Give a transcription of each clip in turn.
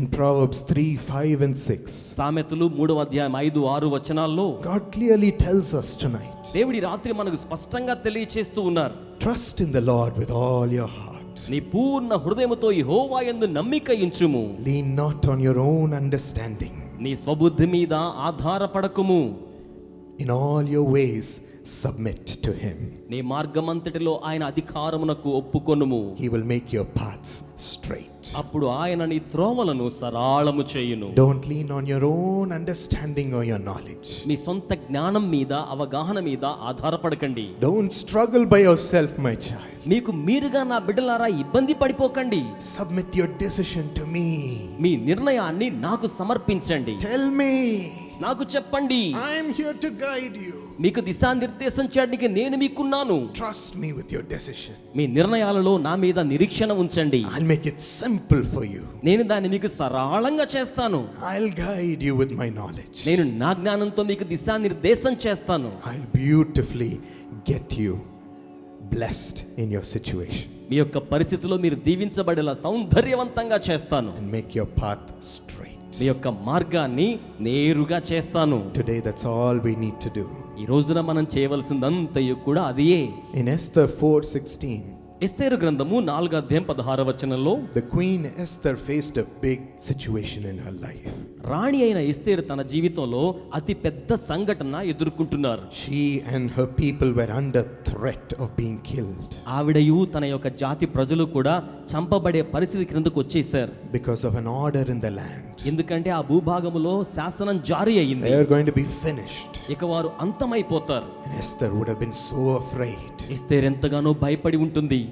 In Proverbs 3 5 and 6, సామెతలు మూడవ అధ్యాయం ఐదు ఆరు వచనాల్లో God clearly tells us tonight దేవుడి రాత్రి మనకు స్పష్టంగా తెలియచేస్తూ ఉన్నారు trust in the Lord with all your heart. నీ పూర్ణ హృదయముతో యెహోవా యందు నమ్మిక ఇంచుము Lean not on your own understanding. నీ స్వబుద్ధి మీద ఆధారపడకుము In all your ways, submit to Him. నీ మార్గమంతటిలో ఆయన అధికారమునకు ఒప్పుకొనుము He will make your paths straight. అప్పుడు ఆయన నీ త్రోమలను సరాళము చేయును. Don't lean on your own understanding or your knowledge మీ సొంత జ్ఞానం మీద అవగాహన మీద ఆధారపడకండి. Don't struggle by yourself my child మీకు మీరుగా నా బిడ్డలారా ఇబ్బంది పడిపోకండి. Submit your decision to me మీ నిర్ణయాన్ని నాకు సమర్పించండి. టెల్ మీ నాకు చెప్పండి. I'm here to guide you మీకు దిశానిర్దేశం చేయడానికి నేను మీకున్నాను. Trust me with your decision మీ నిర్ణయాలలో నా మీద నిరీక్షణ ఉంచండి. I'll make it simple for you నేను దాన్ని మీకు సరళంగా చేస్తాను. I'll guide you with my knowledge నేను నా జ్ఞానంతో మీకు దిశానిర్దేశం చేస్తాను. I'll beautifully get you blessed in your situation మీ యొక్క పరిస్థితిలో మీరు దీవించబడేలా సౌందర్యవంతంగా చేస్తాను. మేక్ యువర్ పాత్ స్ట్రైట్ నీ యొక్క మార్గాన్ని నేరుగా చేస్తాను. Today that's all we need to do ఈ రోజున మనం చేయవలసినంతయు కూడా అదియే. ఇన్ ఎస్తర్ 4:16 ఎస్తేరు గ్రంథము 4వ అధ్యాయం 16వ వచనంలో the queen Esther faced a big situation in her life రాణి అయిన ఇస్తేర్ తన జీవితంలో అతి పెద్ద సంఘటన ఎదుర్కొంటున్నారు. She and her people were under threat of being killed ఆవిడయు తన యొక్క జాతి ప్రజలు కూడా చంపబడే పరిస్థితి క్రిందకు వచ్చేసారు because of an order in the land ఎందుకంటే ఆ భూభాగములో శాసనం జారీ అయింది. దే గోయింగ్ బి ఫినిష్డ్ ఇక వారు అంతమైపోతారు. Esther would have so afraid Esther ఎంతగానో భయపడి ఉంటుంది.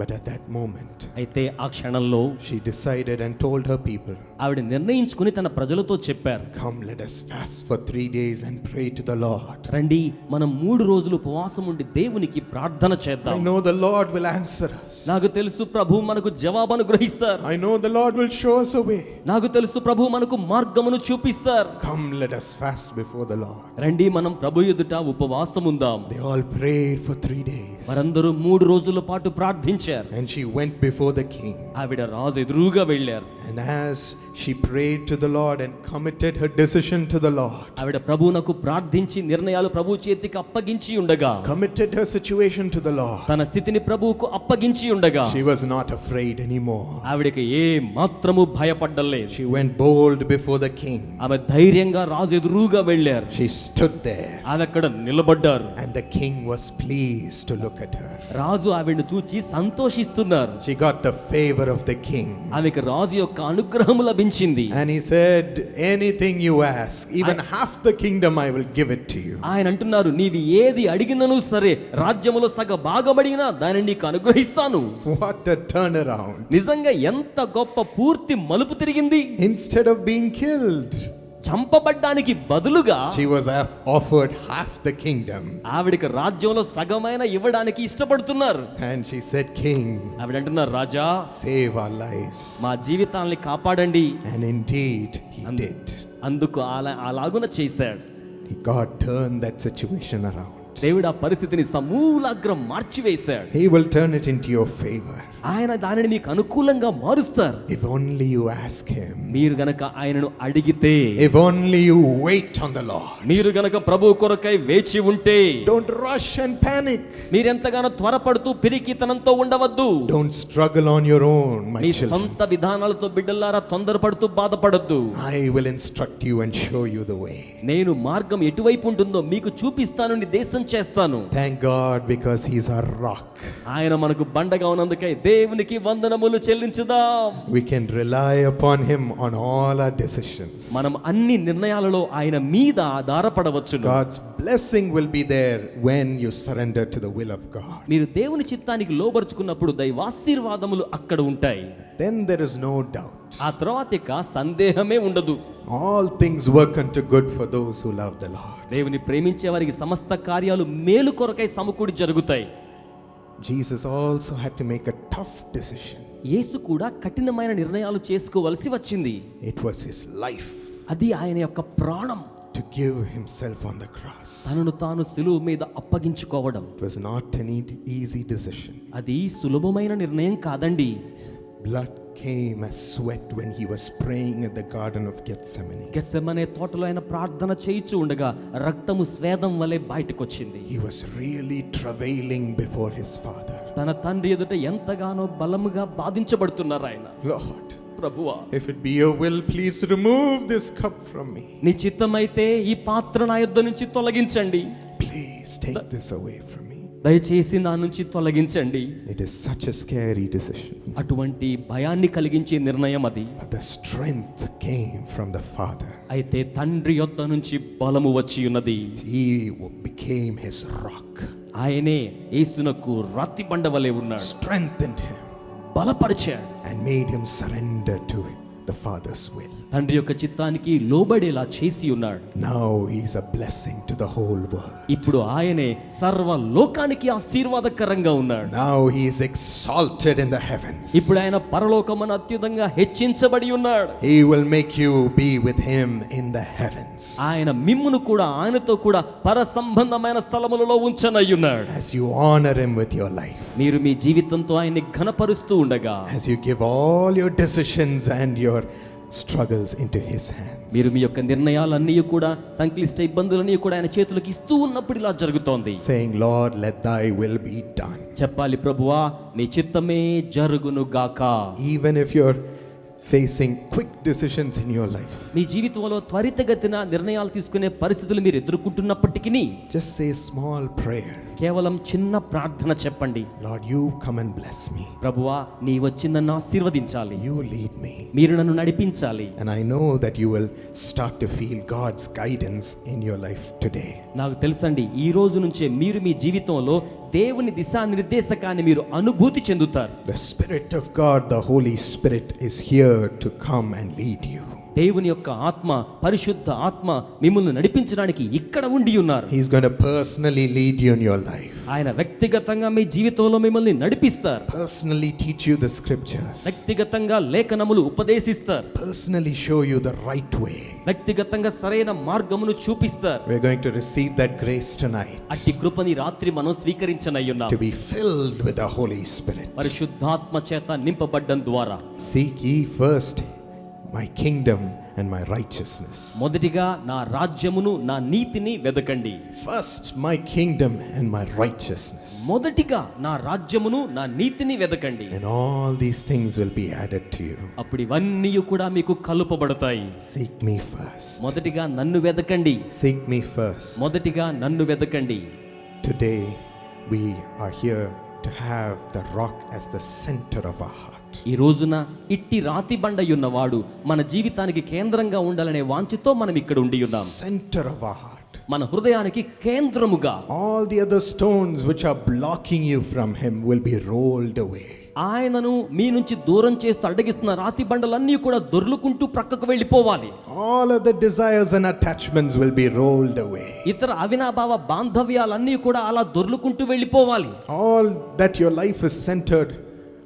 But at that moment, అయితే ఆ క్షణంలో she decided and told her people, ఆవిడ నిర్ణయించుకుని తన ప్రజలతో చెప్పారు Come, let us fast for three days and pray to the Lord. రండి మనం మూడు రోజులు ఉపవాసం ఉండి దేవునికి ప్రార్థన I చేద్దాం know the Lord will answer us. నాకు తెలుసు ప్రభు మనకు జవాబు అనుగ్రహిస్తారు I know the Lord will show us a way. నాకు తెలుసు ప్రభు మనకు మార్గమును చూపిస్తారు Come, let us fast before the Lord. రండి మనం ప్రభు ఎదుట ఉపవాసం ఉందాం They all prayed for three days. వారందరూ మూడు రోజుల పాటు ప్రార్థించారు And she went before the king. ఆవిడ రాజు ఎదురుగా వెళ్ళారు And as she prayed to the Lord and committed her decision to the Lord, ఆవిడ ప్రభువునకు ప్రార్థించి నిర్ణయాలు ప్రభు చేతికి అప్పగించి ఉండగా committed her situation to the Lord, తన స్థితిని ప్రభువుకు అప్పగించి ఉండగా she was not afraid anymore. ఆవిడకి ఏ మాత్రము భయపడ్డలేదు She went bold before the king. ఆమె ధైర్యంగా రాజు ఎదురుగా వెళ్ళారు She stood there, ఆమె అక్కడ నిలబడ్డారు and the king was pleased to look at her. రాజు ఆవిడను చూచి సంతోషిస్తున్నారు She got the favor of the king. ఆమెకు రాజు యొక్క అనుగ్రహం లభించింది ప్రకటించింది. And said anything you ask even half the kingdom I will give it to you ఆయన అంటున్నారు నీవి ఏది అడిగినను సరే రాజ్యములో సగ భాగం అడిగినా దానిని నీకు అనుగ్రహిస్తాను. వాట్ ఎ టర్న్ అరౌండ్ నిజంగా ఎంత గొప్ప పూర్తి మలుపు తిరిగింది. ఇన్స్టెడ్ ఆఫ్ బీయింగ్ కిల్డ్ చంపబడ్డానికి బదులుగా she was offered half the kingdom. ఆవిడకి రాజ్యంలో సగమైన ఇవ్వడానికి ఇష్టపడుతున్నారు And she said, King, ఆవిడ అంటున్నారు రాజా save our lives. మా జీవితాల్ని కాపాడండి And indeed, he did. అందుకు అలా అలాగున చేశాడు God turned that situation around. దేవుడు ఆ పరిస్థితిని సమూలాగ్రం మార్చివేశాడు. He will turn it into your favour ఆయన దానిని మీకు అనుకూలంగా మారుస్తారు. If only you ask him మీరు గనక ఆయనను అడిగితే if only you wait on the lord మీరు గనక ప్రభు కొరకై వేచి ఉంటే డోంట్ రష్ అండ్ పానిక్ మీరు ఎంతగానో త్వరపడుతూ పిరికితనంతో ఉండవద్దు. Don't struggle on your own my child సొంత విధానాలతో బిడ్డలారా తొందరపడుతూ బాధపడొద్దు. I will instruct you and show you the way నేను మార్గం ఎటువైపు ఉంటుందో మీకు చూపిస్తానని దేశం చేస్తాను. Thank God because he's a rock ఆయన మనకు బండగా ఉన్నందుకై దేవునికి వందనములు చెల్లించుదాం. We can rely upon him on all our decisions మనం అన్ని నిర్ణయాలలో ఆయన మీద ఆధారపడవచ్చు God's blessing will be there when you surrender to the will of God మీరు దేవుని చిత్తానికి లోబర్చుకున్నప్పుడు దైవ ఆశీర్వాదములు అక్కడ ఉంటాయి. Then there is no doubt ఆ తర్వాత ఇక సందేహమే ఉండదు. All things work unto good for those who love the lord దేవుని ప్రేమించే వారికి సమస్త కార్యాలు మేలు కొరకై సమకూడి జరుగుతాయి. Jesus also had to make a tough decision యేసు కూడా కఠినమైన నిర్ణయాలు చేసుకోవాల్సి వచ్చింది. ఇట్ వాస్ హిస్ లైఫ్ అది ఆయన యొక్క ప్రాణం. To give himself on the cross తనను తాను సిలువు మీద అప్పగించుకోవడం. It was not any easy decision అది సులభమైన నిర్ణయం కాదండి. Blood came as sweat when he was praying at the Garden of Gethsemane. గెస్సెమనే తోటలో ఆయన ప్రార్థన చేయిచు ఉండగా రక్తము స్వేదం వలె బయటకు వచ్చింది He was really travailing before his Father. తన తండ్రి ఎదుట ఎంతగానో బలముగా బాధించబడుతున్నారు ఆయన Lord, ప్రభువా if it be your will, please remove this cup from me. నీ చిత్తమైతే ఈ పాత్ర నా యొద్ద నుంచి తొలగించండి Please take this away from me. దయచేసి నా నుంచి తొలగించండి. It is such a scary decision అటువంటి భయాన్ని కలిగించే నిర్ణయం అది. The strength came from the father అయితే తండ్రి యొద్ద నుంచి బలము వచ్చి ఉన్నది. హీ బికేమ్ హిస్ రాక్ ఆయనే యేసునకు రాతి బండవలే ఉన్నాడు. Strength in him బలపరిచాడు. And made him surrender to him Father's will. తండ్రి యొక్క చిత్తానికి లోబడేలా చేసి ఉన్నాడు Now he is a blessing to the whole world. ఇప్పుడు ఆయనే సర్వ లోకానికి ఆశీర్వాదకరంగా ఉన్నాడు Now he is exalted in the heavens. ఇప్పుడు ఆయన పరలోకమన అత్యుతంగా హెచ్చించబడి ఉన్నాడు He will make you be with him in the heavens. ఆయన మిమ్మును కూడా ఆయనతో కూడా పర సంబంధమైన స్థలములలో ఉంచనయ్యున్నాడు As you honor him with your life, మీరు మీ జీవితంతో ఆయన్ని ఘనపరుస్తూ ఉండగా as you give all your decisions and your struggles into his hands. మీరు మీ యొక్క నిర్ణయాలన్నీ కూడా సంక్లిష్ట ఇబ్బందులన్నీ కూడా ఆయన చేతులకు ఇస్తూ ఉన్నప్పుడు ఇలా జరుగుతోంది Saying, Lord, let thy will be done. చెప్పాలి ప్రభువా నీ చిత్తమే జరుగును గాక Even if you're facing quick decisions in your life, మీ జీవితంలో త్వరితగతిన నిర్ణయాలు తీసుకునే పరిస్థితులు మీరు ఎదుర్కొంటున్నప్పటికీ just say a small prayer. కేవలం చిన్న ప్రార్థన చెప్పండి. Lord you come and bless me ప్రభువా నీ వచ్చిన నన్ను ఆశీర్వదించాలి. యు లీడ్ మీ మీరు నన్ను నడిపించాలి. And I know that you will start to feel God's guidance in your life today నాకు తెలుసండి ఈ రోజు నుంచే మీరు మీ జీవితంలో దేవుని దిశా నిర్దేశకాన్ని మీరు అనుభూతి చెందుతారు. The spirit of God the holy spirit is here to come and lead you దేవుని యొక్క ఆత్మ పరిశుద్ధ ఆత్మ మిమ్మల్ని నడిపించడానికి ఇక్కడ ఉండి ఉన్నారు. He's going lead you your life ఆయన వ్యక్తిగతంగా మీ జీవితంలో మిమ్మల్ని నడిపిస్తారు. Personally teach you the scriptures వ్యక్తిగతంగా లేఖనములు ఉపదేశిస్తారు. Personally show you the right way వ్యక్తిగతంగా సరైన మార్గమును చూపిస్తారు. We are to receive that grace tonight అట్టి కృపని రాత్రి మనం స్వీకరించనయ్యున్నాం. To be filled with the holy spirit పరిశుద్ధాత్మ చేత నింపబడ్డం ద్వారా. Seek first my kingdom and my righteousness. మొదటిగా నా రాజ్యమును నా నీతిని వెదకండి First, my kingdom and my righteousness. మొదటిగా నా రాజ్యమును నా నీతిని వెదకండి And all these things will be added to you. అప్పుడు ఇవన్నీ కూడా మీకు కలుపబడతాయి Seek me first. మొదటిగా నన్ను వెదకండి Seek me first. మొదటిగా నన్ను వెదకండి Today, we are here to have the rock as the center of our heart. ఈ రోజున ఇట్టి రాతి బండయి ఉన్నవాడు మన జీవితానికి కేంద్రంగా ఉండాలనే వాంచితో మనం ఇక్కడ ఉండి ఉన్నాం. సెంటర్ ఆఫ్ హార్ట్ మన హృదయానికి కేంద్రముగా. All the other stones which are blocking you from him will be rolled away ఆయనను మీ నుంచి దూరం చేస్తూ అడ్డగిస్తున్న రాతి బండలన్నీ కూడా దొర్లుకుంటూ ప్రక్కకు వెళ్ళిపోవాలి. All of the desires and attachments will be rolled away ఇతర అవినాభావ బాంధవ్యాలన్నీ కూడా అలా దొర్లుకుంటూ వెళ్ళిపోవాలి. All that your life is centred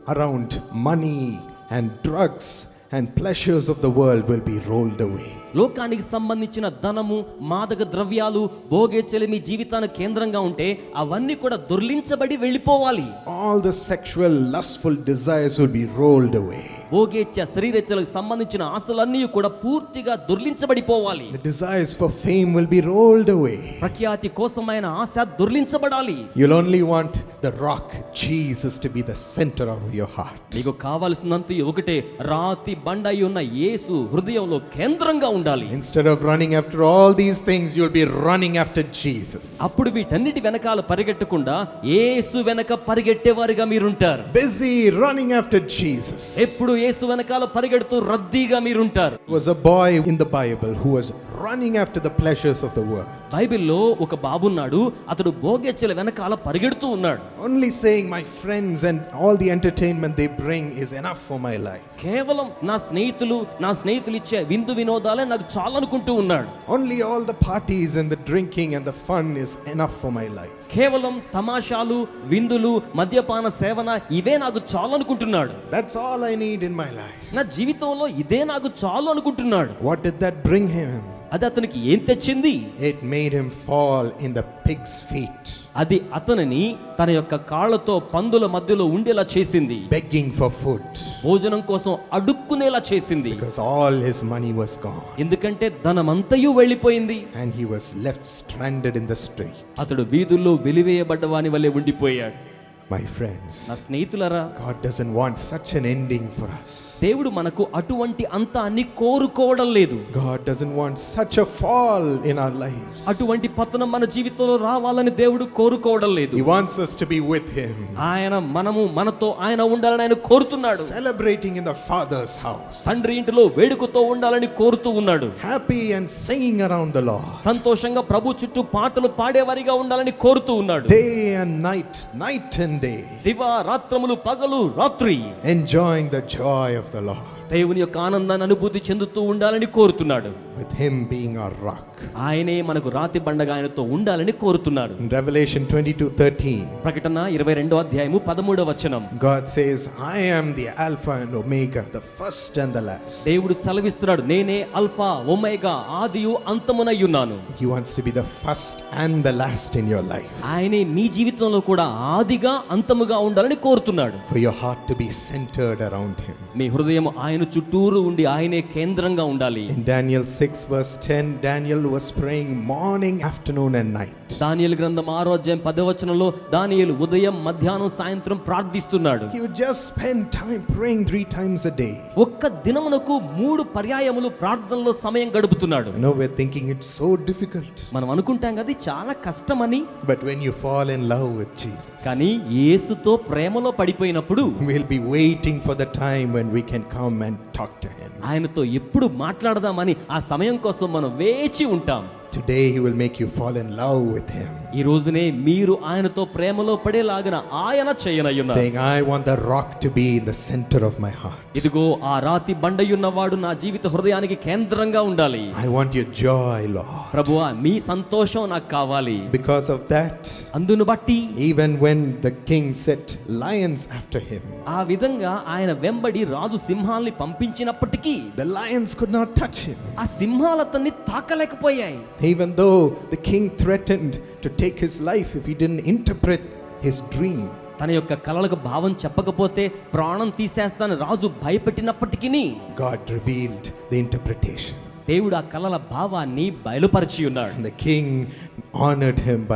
around money and drugs and pleasures of the world will be rolled away. లోకానికి సంబంధించిన ధనము మాదక ద్రవ్యాలు భోగేచ్చలు మీ జీవితానికి కేంద్రంగా ఉంటే అవన్నీ కూడా దొర్లించబడి వెళ్ళిపోవాలి All the sexual, lustful desires will be rolled away. భోగేచ్ఛ శరీరెచ్చలకు సంబంధించిన ఆశలన్నీ కూడా పూర్తిగా దొర్లించబడిపోవాలి The desires for fame will be rolled away. ప్రఖ్యాతి కోసమైన ఆశ దొర్లించబడాలి You'll only want the rock, Jesus, to be the center of your heart. నీకు కావలసినంత ఒకటే రాతి బండ ఉన్న యేసు హృదయంలో కేంద్రంగా ఉండాలి Instead of running after all these things, you'll be running after Jesus. అప్పుడు వీటన్నిటి వెనకాల పరిగెట్టకుండా యేసు వెనక పరిగెట్టేవారుగా మీరుంటారు Busy running after Jesus. ఎప్పుడు యేసు వెనకాల పరిగెడుతూ రద్దీగా మీరుంటారు was a boy in the Bible who was running after the pleasures of the world, బైబిల్లో ఒక బాబు ఉన్నాడు అతడు భోగేచ్చల వెనకాల పరిగెడుతూ ఉన్నాడు. Only saying my friends and all the entertainment they bring is enough for my life కేవలం నా స్నేహితులు నా స్నేహితులు ఇచ్చే విందు వినోదాలే నాకు చాలా అనుకుంటూ ఉన్నాడు. Only all the parties and the drinking and the fun is enough for my life కేవలం తమాషాలు విందులు మద్యపాన సేవన ఇదే నాకు చాలు అనుకుంటున్నాడు that's all I need in my life నా జీవితంలో ఇదే నాకు చాలు అనుకుంటున్నాడు what did that bring him అది అతనికి ఏం తెచ్చింది? It made him fall in the pig's feet అది అతనిని తన యొక్క కాళ్ళతో పందుల మధ్యలో ఉండేలా చేసింది. బెగ్గింగ్ ఫర్ ఫుడ్ భోజనం కోసం అడుక్కునేలా చేసింది. Because all his money was gone ఎందుకంటే ధనమంతయు వెళ్ళిపోయింది. And he was left stranded in the street అతడు వీధుల్లో వెలివేయబడ్డవాని వలే ఉండిపోయాడు. My friends, నా స్నేహితులరా God doesn't want such an ending for us. దేవుడు మనకు అటువంటి అంతాన్ని కోరుకోవడం లేదు God doesn't want such a fall in our lives. అటువంటి పతనం మన జీవితంలో రావాలని దేవుడు కోరుకోవడం లేదు He wants us to be with Him, ఆయన మనము మనతో ఆయన ఉండాలని ఆయన కోరుతున్నాడు celebrating in the Father's house, తండ్రి ఇంటిలో వేడుకతో ఉండాలని కోరుతూ ఉన్నాడు happy and singing around the Lord, సంతోషంగా ప్రభు చుట్టూ పాటలు పాడేవారిగా ఉండాలని కోరుతూ ఉన్నాడు day and night, night and Day, దివా రాత్రములు పగలు రాత్రి enjoying the joy of the Lord, దేవుని యొక్క ఆనందాన్ని అనుభూతి చెందుతూ ఉండాలని కోరుతున్నాడు with Him being our rock. ఆయనే మనకు రాతి బండగా ఆయనతో ఉండాలని కోరుతున్నాడు In Revelation 22 13, ప్రకటన ఇరవై రెండో అధ్యాయము పదమూడవ వచనం God says, I am the Alpha and Omega, the first and the last. దేవుడు సెలవిస్తున్నాడు నేనే అల్ఫా ఒమేగా ఆదియు అంతమునై ఉన్నాను He wants to be the first and the last in your life. ఆయనే మీ జీవితంలో కూడా ఆదిగా అంతముగా ఉండాలని కోరుతున్నాడు For your heart to be centered around Him. మీ హృదయం ఆయన చుట్టూరు ఉండి ఆయనే కేంద్రంగా ఉండాలి In Daniel 6, verse 10, Daniel was praying morning, afternoon, and night. దానియేలు గ్రంథం ఆరో అధ్యాయం పదవచనంలో దానియేలు ఉదయం మధ్యాహ్నం సాయంత్రం ప్రార్థిస్తున్నాడు He would just spend time praying three times a day. ఒక్క దినమునకు మూడు పర్యాయములు ప్రార్థనలో సమయం గడుపుతున్నాడు I know we're thinking it's so difficult. మనం అనుకుంటాం కదా ఇది చాలా కష్టమని But when you fall in love with Jesus, కానీ యేసుతో ప్రేమలో పడిపోయినప్పుడు we'll be waiting for the time when we can come and talk to Him. ఆయనతో ఎప్పుడు మాట్లాడదామని ఆ సమయం కోసం మనం వేచి ఉంటాం Today, He will make you fall in love with Him, ఈ రోజునే మీరు ఆయనతో ప్రేమలో పడేలాగిన ఆయన చేయనయ్యున్నారు saying, I want the rock to be in the center of my heart. ఇదిగో ఆ రాతి బండయున్నవాడు నా జీవిత హృదయానికి కేంద్రంగా ఉండాలి I want your joy, Lord. ప్రభువా మీ సంతోషం నాకు కావాలి Because of that, అందును బట్టి even when the king set lions after him, ఆ విధంగా ఆయన వెంబడి రాజు సింహాల్ని పంపించినప్పటికీ the lions could not touch him. ఆ సింహాలు అతన్ని తాకలేకపోయాయి Even though the king threatened to take his life if he interpret his dream తన యొక్క కలలకు భావం చెప్పకపోతే ప్రాణం తీసేస్తాను రాజు భయపెట్టినప్పటికీ గాడ్ రివీల్డ్ ది ఇంటర్ప్రిటేషన్ దేవుడు ఆ కలల భావాన్ని బయలుపరిచి ఉన్నాడు. King honoured him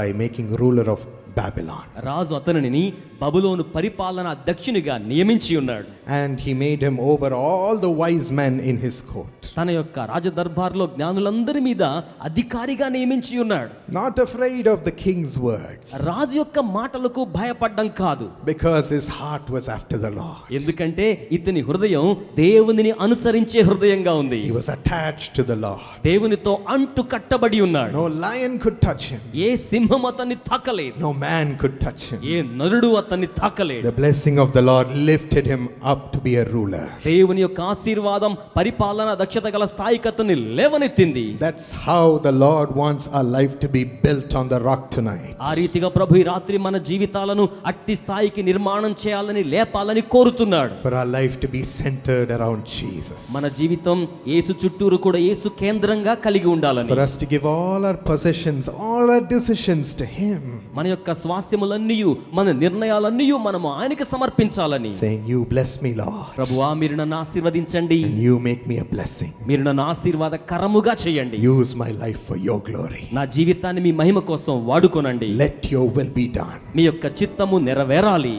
ruler of Babylon రాజు అతనిని బబులోను పరిపాలన అధ్యక్షునిగా నియమించి ఉన్నాడు. And he made him over all the wise men in his court తన యొక్క రాజదర్బార్లో జ్ఞానులందరి మీద అధికారిగా నియమించి ఉన్నాడు. Not afraid of the king's words రాజు యొక్క మాటలకు భయపడడం కాదు. Because his heart was after the law ఎందుకంటే ఇతని హృదయం దేవునిని అనుసరించే హృదయంగా ఉంది. He was attached to the law దేవునితో అంటు కట్టబడి ఉన్నాడు. No lion could touch him ఏ సింహం అతన్ని తాకలేదు. No man could touch him ఏ నరుడు అతన్ని తాకలేడు The blessing of the Lord lifted him up to be a ruler. దేవుని యొక్క ఆశీర్వాదం పరిపాలన దక్షత గల స్థాయికి అతన్ని లేవనెత్తింది That's how the Lord wants our life to be built on the rock tonight. ఆ రీతిగా ప్రభు ఈ రాత్రి మన జీవితాలను అట్టి స్థాయికి నిర్మాణం చేయాలని లేపాలని కోరుతున్నాడు For our life to be centered around Jesus. మన జీవితం యేసు చుట్టూరు కూడా యేసు కేంద్రంగా కలిగి ఉండాలని For us to give all our possessions, all our decisions to Him, మన యొక్క స్వాస్థ్యములన్నీ మన నిర్ణయాలన్నీ మనము ఆయనకి సమర్పించాలని saying, You bless me, Lord, ప్రభువా మీరు నన్ను ఆశీర్వదించండి you make me a blessing. మీరు నన్ను ఆశీర్వాద కరముగా చేయండి Use my life for your glory. నా జీవితాన్ని మీ మహిమ కోసం వాడుకోనండి Let your will be done. మీ యొక్క చిత్తము నెరవేరాలి